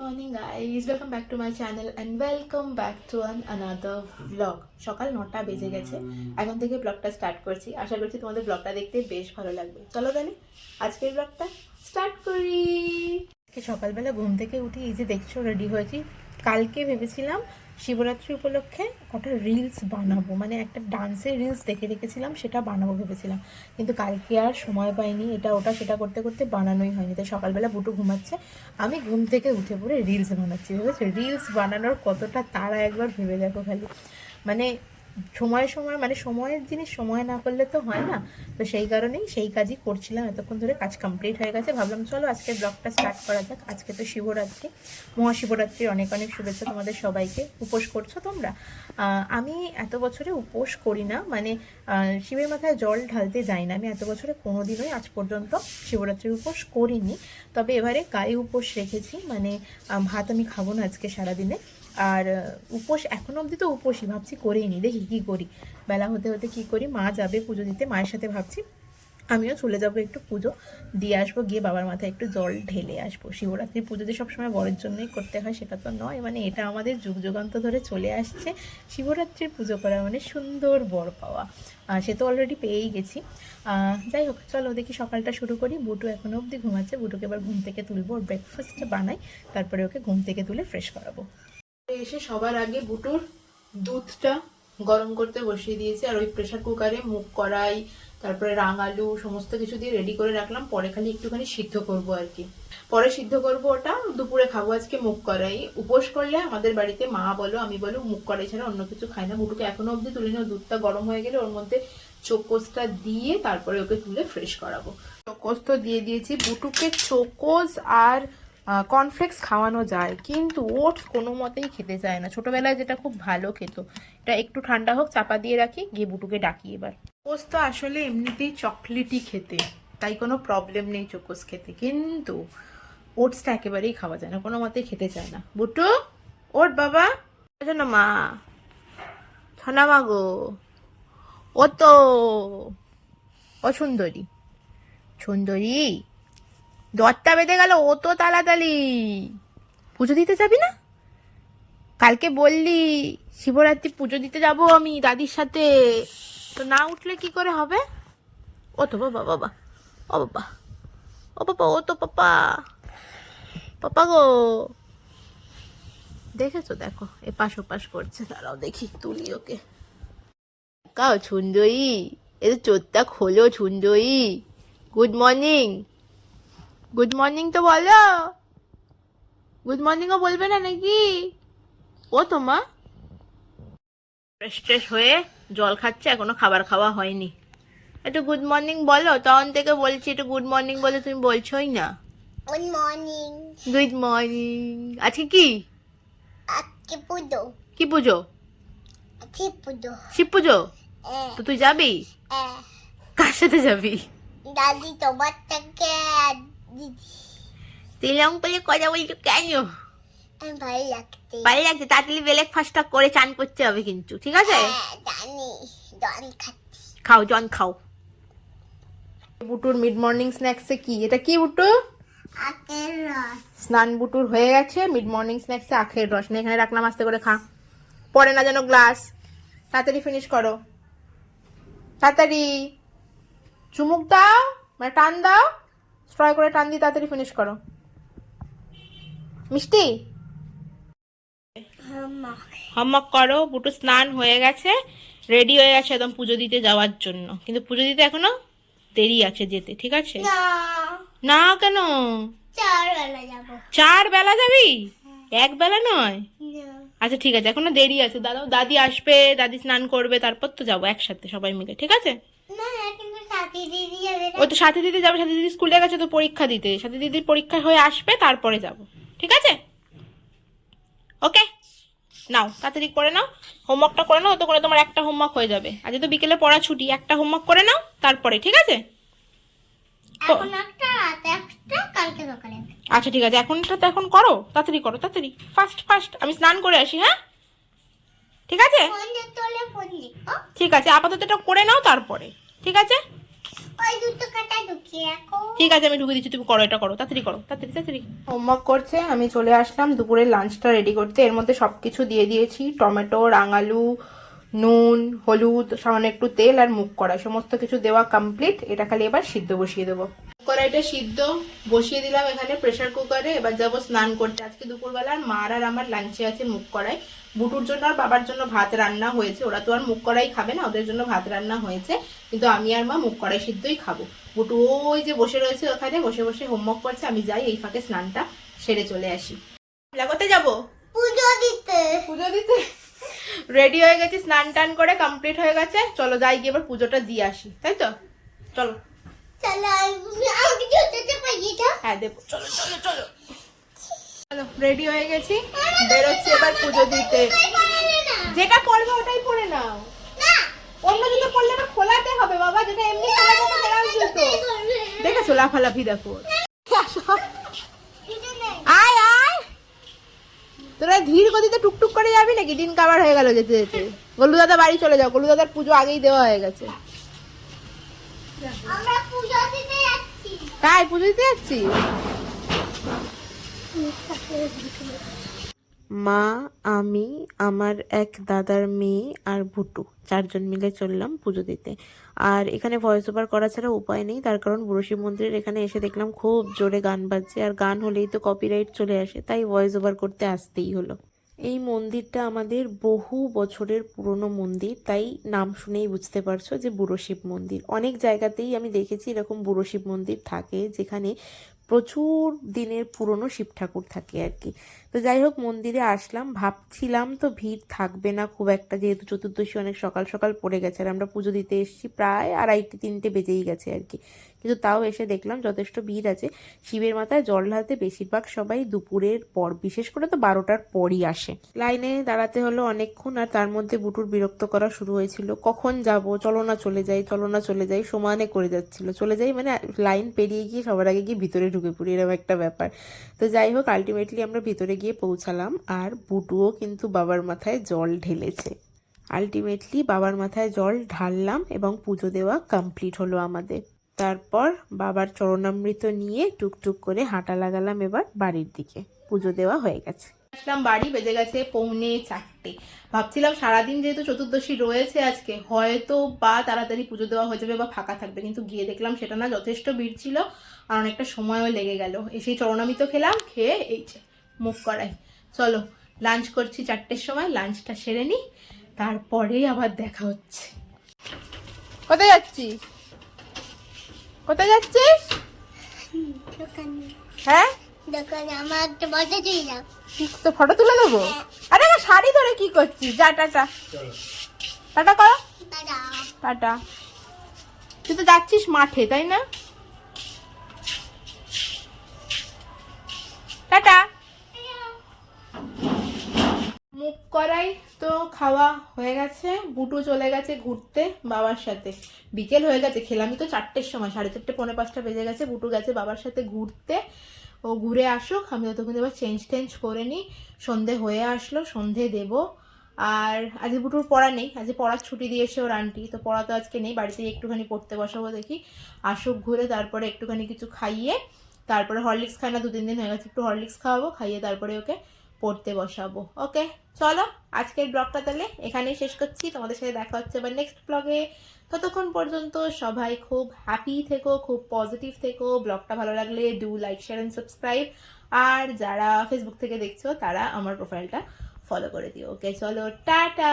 Morning guys welcome back to my channel and welcome back to an another vlog সকাল নটা বেজে গেছে। এখন থেকে ব্লগটা স্টার্ট করছি। আশা করছি তোমাদের ব্লগটা দেখতে বেশ ভালো লাগবে। চলো তাহলে, আজকের ব্লগটা স্টার্ট করি। সকালবেলা ঘুম থেকে উঠি এই যে দেখছ রেডি হয়েছি। কালকে ভেবেছিলাম শিবরাত্রি উপলক্ষে কটা রিলস বানাবো? মানে একটা ডান্সের রিলস দেখে রেখেছিলাম, সেটা বানাবো ভেবেছিলাম। কিন্তু কালকে আর সময় পাইনি, এটা ওটা সেটা করতে করতে বানানোই হয়নি। তাই সকালবেলা বুটু ঘুমাচ্ছে, আমি ঘুম থেকে উঠে পড়ে রিলস বানাচ্ছি। ভেবেছো? রিলস বানানোর কতটা তারা একবার ভেবে দেখো খালি। মানে সময় সময় মানে সময়ের জিনিস সময় না করলে তো হয় না। তো সেই কারণেই সেই কাজই করছিলাম। এতক্ষণ ধরে কাজ কমপ্লিট হয়ে গেছে। ভাবলাম, চলো আজকে ব্লগটা স্টার্ট করা যাক। আজকে তো শিবরাত্রি। মহাশিবরাত্রির অনেক অনেক শুভেচ্ছা তোমাদের সবাইকে। উপোস করছ তোমরা? আমি এত বছরে উপোস করি না। মানে শিবের মাথায় জল ঢালতে যাই না। আমি এত বছরে কোনোদিনই আজ পর্যন্ত শিবরাত্রির উপোস করিনি। তবে এবারে গায়ে উপোস রেখেছি। মানে ভাত আমি খাব না আজকে সারাদিনে। আর উপোস, এখনও অবধি তো উপোসই, ভাবছি করেই নি, দেখি কী করি। বেলা হতে হতে কী করি, মা যাবে পুজো দিতে, মায়ের সাথে ভাবছি, আমিও চলে যাব একটু পুজো, দিয়ে আসব, গিয়ে বাবার মাথায় একটু জল ঢেলে আসব। শিবরাত্রি পুজো যে সবসময় বরের জন্যই করতে হয়, সেটা তো নয় মানে এটা আমাদের যুগ যুগান্ত ধরে চলে আসছে। শিবরাত্রির পুজো করা মানে সুন্দর বর পাওয়া। সে তো অলরেডি পেয়েই গেছি। যাই হোক, চলো দেখি সকালটা শুরু করি। বুটু এখনও অবধি ঘুমাচ্ছে, বুটুকে এবার ঘুম থেকে তুলবো, ওর ব্রেকফাস্টটা বানাই, তারপরে ওকে ঘুম থেকে তুলে ফ্রেশ করাবো। এসে সবার আগে বুটুর দুধটা গরম করতে বসিয়ে দিয়েছি, আর ওই প্রেশার কুকারে মুখ কড়াই, তারপরে রাঙালু সমস্ত কিছু দিয়ে রেডি করে রাখলাম। পরে খালি একটুখানি সিদ্ধ করব আর কি। পরে সিদ্ধ করব ওটা, দুপুরে খাব আজকে মুখ করাই উপোস করলে আমাদের বাড়িতে মা বলো, আমি বলো মুখ করাই ছাড়া অন্য কিছু খাই না। বুটুকে এখনও অবধি তুলে নিও দুধটা গরম হয়ে গেলে ওর মধ্যে চোকোসটা দিয়ে তারপরে ওকে তুলে ফ্রেশ করাবো। চোকোস তো দিয়ে দিয়েছি। বুটুকে চোকোস আর কর্নফ্লেক্স খাওয়ানো যায়, কিন্তু ওটস কোনো মতেই খেতে চায় না। ছোটোবেলায় যেটা খুব ভালো খেত, এটা একটু ঠান্ডা হোক, চাপা দিয়ে রাখি, গিয়ে বুটুকে ডাকি এবার। চোকোস তো আসলে এমনিতেই চকলেটই খেতে, তাই কোনো প্রবলেম নেই চোকোস খেতে, কিন্তু ওটসটা একেবারেই খাওয়া যায় না, কোনো মতেই খেতে চায় না। বুটু, ওট বাবা না মা। ছনা মা গো ও তো ও সুন্দরী সুন্দরী? দরটা বেঁধে গেল, ও তো তাড়াতাড়ি। পুজো দিতে যাবি না? কালকে বললি, শিবরাত্রি পুজো দিতে যাব আমি দাদির সাথে। তো না উঠলে কি করে হবে? ও তো বাবা বাবা, ও বাবা ও বাবা, ও তো পাপা পাপা গো। দেখেছ, দেখো, এপাশ ওপাশ করছে তারাও দেখি, তুলি ওকে। কাও ছুন্দই এ চোরটা খোলো ছুন্দই। গুড মর্নিং গুড মর্নিং তো বলো। গুড মর্নিংও বলবে না নাকি? ও তোমা ফ্রেশ ট্রেশ হয়ে জল খাচ্ছে এখনও খাবার খাওয়া হয়নি। একটু গুড মর্নিং বলো তখন থেকে বলছি একটু গুড মর্নিং বলে তুমি বলছোই না। গুড মর্নিং গুড মর্নিং আজকে কি? আজকে পুজো। কি পুজো? পুজো। শিব পুজো? তো তুই যাবি? কার সাথে যাবি? দাদি তোমার থেকে দিদি তুই রং পেলে কথা বলছো কেন? ভালো লাগছে। ভালো লাগছে তাড়াতাড়ি ব্রেকফাস্টটা করে চান করতে হবে কিন্তু ঠিক আছে? হ্যাঁ, খাও জন খাও। বুটুর মিড মর্নিং স্ন্যাক্সে কি? এটা কি বুটু? আখের রস। স্নান বুটুর হয়ে গেছে মিড মর্নিং স্ন্যাক্সে আখের রস। নিয়ে এখানে রাখলাম আস্তে করে খা। পরে না যেন গ্লাস তাড়াতাড়ি ফিনিশ করো। তাড়াতাড়ি। চুমুক দাও মানে টান দাও। স্ট্রয় করে টান দিয়ে তাড়াতাড়ি ফিনিশ করো। মিষ্টি? হোমওয়ার্ক করো বুটু স্নান হয়ে গেছে রেডি হয়ে গেছে একদম পুজো দিতে যাওয়ার জন্য। কিন্তু পুজো দিতে এখনও দেরি আছে যেতে ঠিক আছে? না। না কেন? চার বেলা যাব। চার বেলা যাবি? এক বেলা নয়? না। আচ্ছা ঠিক আছে এখনও দেরি আছে। দাদা দাদি আসবে দাদি স্নান করবে তারপর তো যাব একসাথে সবাই মিলে ঠিক আছে? না কিন্তু সাথী দিদি যাবে না ও তো সাথী দিদি যাবে সাথী দিদি স্কুলে গেছে তো পরীক্ষা দিতে। সাথী দিদির পরীক্ষা হয়ে আসবে তারপরে যাব। ঠিক আছে? ওকে? নাও তাড়াতাড়ি করে নাও। হোমওয়ার্কটা করে নাও তো করে তোমার একটা হোমওয়ার্ক হয়ে যাবে। আজকে তো বিকেলে পড়া ছুটি একটা হোমওয়ার্ক করে নাও তারপরে ঠিক আছে? আচ্ছা ঠিক আছে এখনটা তো এখন করো তাড়াতাড়ি করো তাড়াতাড়ি। ফাস্ট ফাস্ট আমি স্নান করে আসি হ্যাঁ? ঠিক আছে? ঠিক আছে আপাতত এটা করে নাও তারপরে। ঠিক আছে? ঠিক আছে আমি ঢুকে দিচ্ছি তুমি করো এটা করো তাড়াতাড়ি করো তাড়াতাড়ি তাড়াতাড়ি। হোমওয়ার্ক করছে আমি চলে আসলাম দুপুরের লাঞ্চটা রেডি করতে। এর মধ্যে সব কিছু দিয়ে দিয়েছি টমেটো রাঙালু নুন হলুদ সামান্য একটু তেল আর মুখ করা সমস্ত কিছু দেওয়া কমপ্লিট এটা খালি এবার সিদ্ধ বসিয়ে দেবো। কড়াইটা সিদ্ধ বসিয়ে দিলাম এখানে প্রেসার কুকারে এবার যাব স্নান করতে। আজকে দুপুরবেলা আর মার আর আমার লাঞ্চে আছে মুখ কড়াই। বুটুর জন্য আর বাবার জন্য ভাত রান্না হয়েছে। ওরা তো আর মুখ কড়াই খাবে না ওদের জন্য ভাত রান্না হয়েছে। কিন্তু আমি আর মা মুখ কড়াই সিদ্ধই খাব। বুটু ওই যে বসে রয়েছে ওখানে বসে বসে হোমওয়ার্ক করছে। আমি যাই এই ফাঁকে স্নানটা সেরে চলে আসি। কোথায় যাব? পুজো দিতে। পুজো দিতে? রেডি হয়ে গেছি স্নান টান করে কমপ্লিট হয়ে গেছে। চলো যাই গিয়ে এবার পুজোটা দিয়ে আসি। তাই তো? চলো। চলো দাও হ্যাঁ দেবো। চলো চলো চলো। চলো রেডি হয়ে গেছি। বেরোচ্ছি এবার পুজো দিতে। যেটা পড়বে ওটাই পরে নাও। না। অন্য জুতো পরলে আবার খোলাতে হবে বাবা যেটা এমনি সেরকম জুতো দেখেছ লাফালাফি দেখো। আয় আয়। তোরা ধীর গতিতে টুকটুক করে যাবি নাকি? দিন কাবার হয়ে গেল যেতে যেতে। গলু দাদা বাড়ি চলে যাও গলু দাদার পুজো আগেই দেওয়া হয়ে গেছে আমরা পুজো দিতে যাচ্ছি তাই দিতে যাচ্ছি? মা, আমি, আমার এক দাদার মেয়ে আর ভুটু চারজন মিলে চললাম পুজো দিতে। আর এখানে ভয়েস ওভার করা ছাড়া উপায় নেই, তার কারণ বুড়ো মন্দিরের এখানে এসে দেখলাম খুব জোরে গান বাজছে, আর গান হলেই তো কপিরাইট চলে আসে, তাই ভয়েস ওভার করতে আসতেই হলো। এই মন্দিরটা আমাদের বহু বছরের পুরনো মন্দির, তাই নাম শুনেই বুঝতে পারছ যে বুড়ো শিব মন্দির। অনেক জায়গাতেই আমি দেখেছি এরকম বুড়ো শিব মন্দির থাকে, যেখানে প্রচুর দিনের পুরনো শিব ঠাকুর থাকে আর কি। তো যাই হোক, মন্দিরে আসলাম, ভাবছিলাম তো ভিড় থাকবে না খুব একটা, যেহেতু চতুর্দশী অনেক সকাল সকাল পড়ে গেছে, আর আমরা পুজো দিতে এসেছি প্রায় আড়াইটে, তিনটে বেজেই গেছে আর কি। কিন্তু তাও এসে দেখলাম যথেষ্ট ভিড় আছে। শিবের মাথায় জল ঢালতে বেশিরভাগ সবাই দুপুরের পর, বিশেষ করে তো বারোটার পরই আসে। লাইনে দাঁড়াতে হলো অনেকক্ষণ আর তার মধ্যে বুটুর বিরক্ত করা শুরু হয়েছিল। কখন যাব? চলো না চলে যাই, চলো না চলে যাই, সমানে করে যাচ্ছিল। চলে যাই মানে লাইন পেরিয়ে গিয়ে সবার আগে গিয়ে ভিতরে ঢুকে পড়ি, এরকম একটা ব্যাপার। তো যাই হোক আলটিমেটলি আমরা ভিতরে গিয়ে পৌঁছালাম আর বুটুও কিন্তু বাবার মাথায় জল ঢেলেছে। আলটিমেটলি বাবার মাথায় জল ঢাললাম এবং পুজো দেওয়া কমপ্লিট হলো আমাদের। তারপর বাবার চরণামৃত নিয়ে টুকটুক করে হাঁটা লাগালাম এবার বাড়ির দিকে। পুজো দেওয়া হয়ে গেছে। আসলাম বাড়ি বেজে গেছে পৌনে চারটে। ভাবছিলাম সারাদিন যেহেতু চতুর্দশী রয়েছে আজকে হয়তো বা তাড়াতাড়ি পুজো দেওয়া হয়ে যাবে বা ফাঁকা থাকবে কিন্তু গিয়ে দেখলাম সেটা না যথেষ্ট ভিড় ছিল আর অনেকটা সময়ও লেগে গেল। এসেই চরণামৃত খেলাম খেয়ে এই যে মুখ করাই। চলো লাঞ্চ করছি চারটের সময় লাঞ্চটা সেরে নিই তারপরেই আবার দেখা হচ্ছে। কোথায় যাচ্ছিস? কোথায় যাচ্ছিস? হ্যাঁ? তো ফটো তুলে দেবো? আরে আমার শাড়ি ধরে কি করছিস? যা টাটা। টাটা করো। টাটা। তুই তো যাচ্ছিস মাঠে তাই না? টাটা মুখ করাই তো খাওয়া হয়ে গেছে, বুটু চলে গেছে ঘুরতে বাবার সাথে। বিকেল হয়ে গেছে, খেলামই তো চারটের সময়, সাড়ে চারটে, পৌনে পাঁচটা বেজে গেছে, বুটু গেছে বাবার সাথে ঘুরতে। ও ঘুরে আসুক, আমি ততক্ষণ এবার চেঞ্জ টেঞ্জ করে নিই, সন্ধে হয়ে আসলো, সন্ধে দেব। আর আজকে বুটুর পড়া নেই আজকে পড়ার ছুটি দিয়েছে ওর আন্টি তো পড়া তো আজকে নেই, বাড়িতে একটুখানি পড়তে বসাবো দেখি। আসুক ঘুরে, তারপরে একটুখানি কিছু খাইয়ে, তারপরে হরলিক্স খায় না দু তিন দিন হয়ে গেছে, একটু হরলিক্স খাওয়াবো, খাইয়ে তারপরে ওকে পড়তে বসাবো ওকে চলো, আজকের ব্লগটা তাহলে এখানেই শেষ করছি। তোমাদের সাথে দেখা হচ্ছে এবার নেক্সট ব্লগে ততক্ষণ পর্যন্ত সবাই খুব হ্যাপি থেকো, খুব পজিটিভ থেকো। ব্লগটা ভালো লাগলে do like share and subscribe আর যারা ফেসবুক থেকে দেখছ, তারা আমার প্রোফাইলটা ফলো করে দিও ওকে চলো, টাটা!